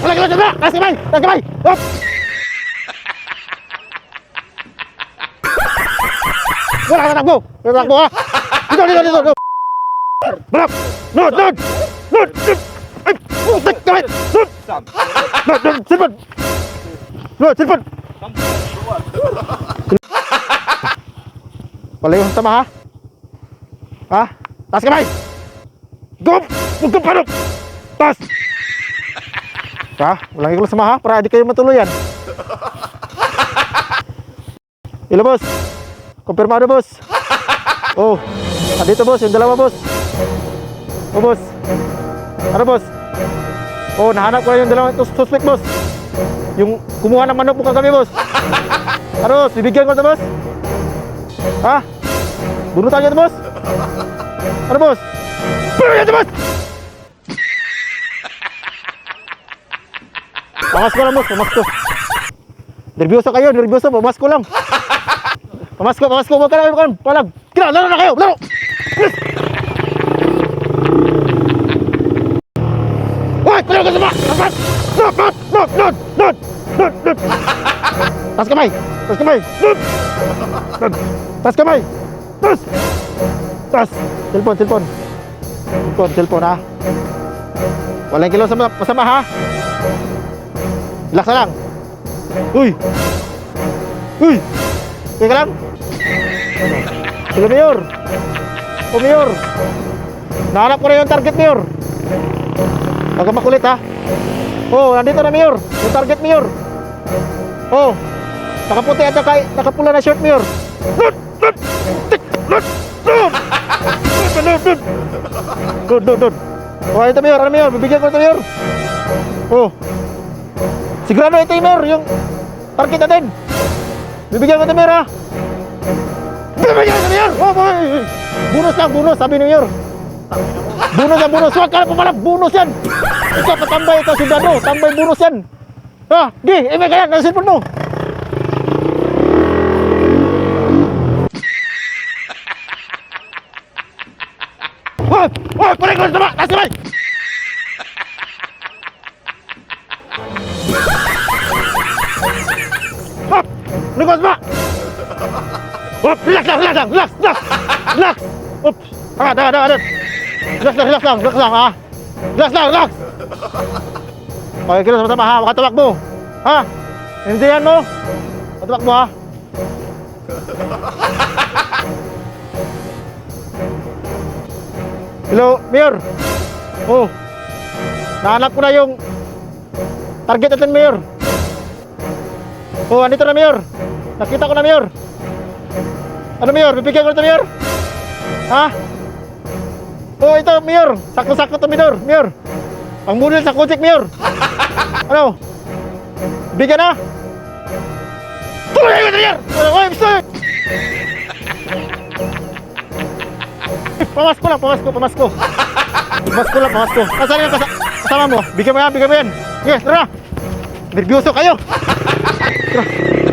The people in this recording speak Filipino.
Wala ka ba? Taas kamay! Taas kamay! Up! Wala ka takbo! Wala ka takbo ha! Dito, dito, dito! dito. Balak! Nod! Nod! Nod! Ay! Putik! Kamay! Nod! Nod! Nod! Silpon! Nod! Silpon! Palayo sa tama ha? Ha? Taas kamay! Go! Huwag kang panok! Taas! Ha? Walang ikaw sama ha? Para di kayo matuluyan. Ilo boss? Kumpirmado boss? Oh, andito boss, yung dalawa boss. Oh boss. Ano boss? Oh, nahanap ko na yung dalawang tus- suspect boss. Yung kumuha ng manok mo kagabi boss. Ano boss, bibigyan ko ito boss? Ha? Bunutan niyo ito boss? Ano boss? Bunutan niyo ito boss! Pamas ko lang boss, pamas ko. Nervyoso kayo, nervyoso, pamas ko lang. Pamas ko, pamas ko, huwag ka na, huwag ka palag. Kira, laro na kayo, laro! Yes! Hoy, kaya ka sama! Pamas! Not, not, not, not, not, not, not. Tas kamay, tas kamay, not. Tas kamay, tas, tas. Telepon, telepon. Telepon, telepon ha. Walang kilo sama, masama ha. Relax na lang. Uy! Uy! Teka lang! Sila, Mayor! O, Mayor! Nahanap ko na yung target, Mayor! Nagkamakulit, ha? Oh, nandito na, Mayor! Yung target, Mayor! Oh! Nakaputi at naka, nakapula na shirt, Mayor! Good, good, good! Oh, ito, Mayor! Ano, Mayor? Bibigyan ko ito, Mayor! Oh! Ito yung Mayor, yung target natin. Bibigyan ko ito ha. Bibigyan ko ito. Oh, boy. Bonus lang, bonus. Sabi ni Mayor. Bonus yan, bonus. Huwag ka na pumalap. Bonus yan. Ikaw, patambay ito, sundalo. Tambay bonus yan. Ha? Di, ime kaya, nasa cellphone mo. Wag! Wag! Pare ko sama! Nasa sabay! Likod ba? Hop! Relax lang! Relax lang! Relax! Relax! Relax! Oops! Tanga! Tanga! Tanga! Relax lang! Relax lang! Relax lang ha! Relax! Relax! Okay, kilo sama-sama ha! Makatawak mo! Ha? Hindihan mo! Makatawak mo ha! Hello, Mayor! Oh! Nahanap ko na yung target natin, Mayor! Oh, andito na, Mayor! Nakita ko na, Mayor! Ano, Mayor? Bibigyan ko na ito, Mayor? Ha? Oh, ito, Mayor! Sakto-sakto ito, Mayor! Mayor! Ang model sa Kojek, Mayor! Ano? Bigyan na! Tuloy ko Mayor! Oy, mister! Pamas ko lang, pamas ko, pamas ko. Pamas ko lang, pamas ko. Kasama yung kasa- kasama mo. Bigyan mo yan, bigyan mo yan. Yes, tara. Nervyoso kayo.